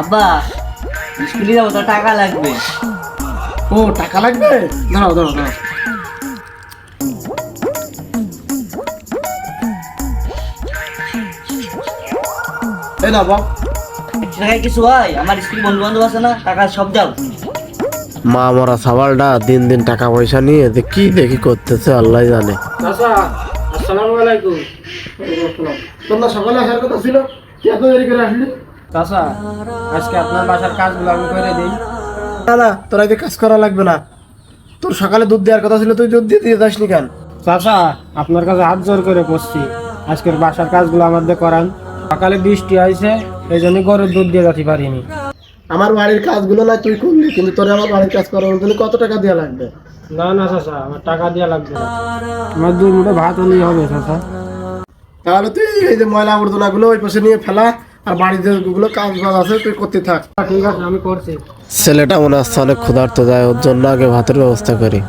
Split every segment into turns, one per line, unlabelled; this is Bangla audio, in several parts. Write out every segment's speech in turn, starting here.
আব্বা স্কুলে যাব তো টাকা লাগবে।
ও টাকা লাগবে? দাঁড়াও দাঁড়াও দাঁড়াও। এই না বাপ।
টাকায় কিছু হয়? আমার স্কুল বন্ধু বান্ধব আছে না টাকা সব দাও।
মা মরা সাবালটা দিন দিন টাকা পয়সা নিয়ে যে কি দেখি করতেছে আল্লাহ জানে।
আসসালামু আলাইকুম। তোর না সকালে আসার কথা ছিল এত দেরি করে আসলি? চাচা আজকে আপনার বাসার কাজগুলো আমি করে দিই। না না তোর আজকে কাজ করা লাগবে না। তোর সকালে দুধ দেওয়ার কথা ছিল তুই দুধ দিয়ে দিয়ে যাসনি কেন?
চাচা আপনার কাছে হাত জোর করে করছি আজকের বাসার কাজগুলো আমাদের করান। সকালে বৃষ্টি হয়েছে এই জন্য গরুর দুধ দিয়ে যেতে পারিনি।
আমার বাড়ির কাজগুলো না তুই করলি কিন্তু তোর আমার বাড়ির কাজ করার জন্য কত টাকা দেওয়া লাগবে?
না না চাচা আমার টাকা দেওয়া লাগবে না। আমার দুই মুঠো ভাত হলেই হবে চাচা।
তাহলে তুই এই যে ময়লা আবর্জনা গুলো ওই পাশে নিয়ে ফেলা আর বাড়িতে যেগুলো কাজ বাজ আছে তুই করতে থাক।
ঠিক আছে আমি করছি।
ছেলেটা মনে হচ্ছে অনেক ক্ষুধার্ত যায় ওর জন্য আগে ভাতের ব্যবস্থা করি।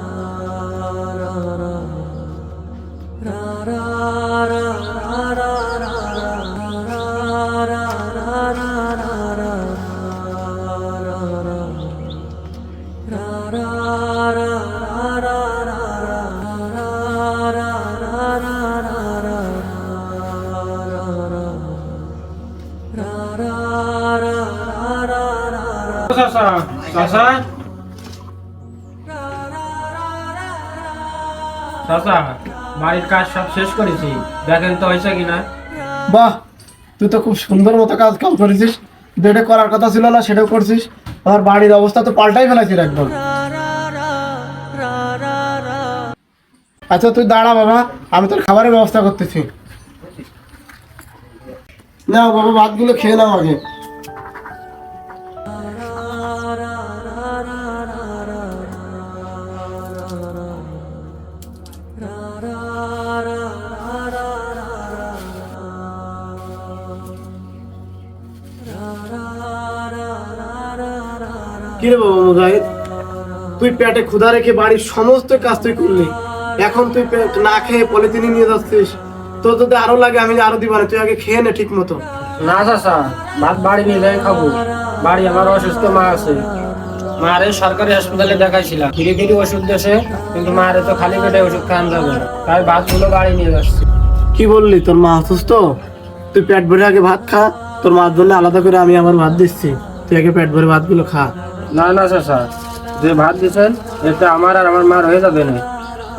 বাড়ির কাজ সব শেষ করেছি। দেখেন তো হয়েছে কিনা।
বাহ, তুই তো খুব সুন্দর মতো কাজ কাম করেছিস। করার কথা ছিল না, সেটাও করছিস। আমার বাড়ির অবস্থা তো পাল্টাই ফেলাছিস একদম। আচ্ছা তুই দাঁড়া বাবা, আমি তোর খাবারের ব্যবস্থা করতেছি। না বাবা, ভাতগুলো খেয়ে নাও আগে। কি রে বাবা মুজাহিদ? তুই পেটে ক্ষুধা রেখে বাড়ির সমস্ত কাজ তুই করলি। এখন তুই না খেয়ে পলিথিনে নিয়ে যাচ্ছিস। তোর যদি আরও লাগে আমি আরও দিবা না। তুই আগে খেয়ে নে ঠিক মতো
না চাচা ভাত বাড়ি নিয়ে যাই খাব। বাড়ি আমার অসুস্থ মা আছে। মারে সরকারি হাসপাতালে দেখাইছিলাম। ধীরে ধীরে ওষুধ দেশে কিন্তু মারে তো খালি পেটে ওষুধ খান যাবে। তাই ভাতগুলো বাড়ি নিয়ে যাচ্ছি।
কি বললি? তোর মা অসুস্থ? তুই পেট ভরে আগে ভাত খা। তোর মার জন্য আলাদা করে আমি আমার ভাত দিচ্ছি। তুই আগে পেট ভরে ভাতগুলো খা।
না না চাচা যে ভাত দিচ্ছেন এতে আমার আর আমার মার হয়ে যাবে না।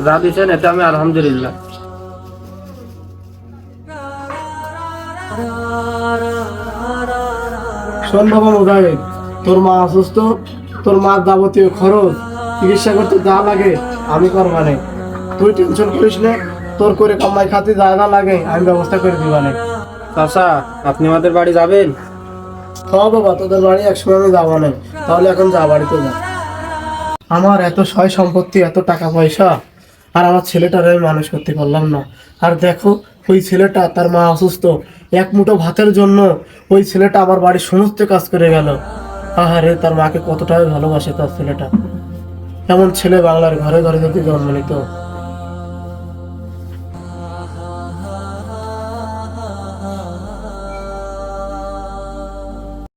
যা দিচ্ছেন এতে আমি আলহামদুলিল্লাহ।
শোন বাবা মুজাহিদ তোর মা অসুস্থ তোর মার যাবতীয় খরচ চিকিৎসা করতে যা লাগে আমি করবানে তুই টেনশন করিস না তোর করে কামাই খাতে যা লাগে আমি ব্যবস্থা করে দিবানে
চাচা আপনি আমাদের বাড়ি যাবেন?
হ্যাঁ বাবা তোদের বাড়ি একসময় আমি যাব না। তাহলে এখন যা বাড়িতে যা। আমার এত সয় সম্পত্তি, এত টাকা পয়সা, আর আমার ছেলেটার আমি মানুষ করতে পারলাম না। আর দেখো, ওই ছেলেটা, তার মা অসুস্থ, এক মুঠো ভাতের জন্য ওই ছেলেটা আমার বাড়ির সমস্ত কাজ করে গেল। আহারে, তার মাকে কতটাই ভালোবাসে তার ছেলেটা। এমন ছেলে বাংলার ঘরে ঘরে যদি জন্ম নিত।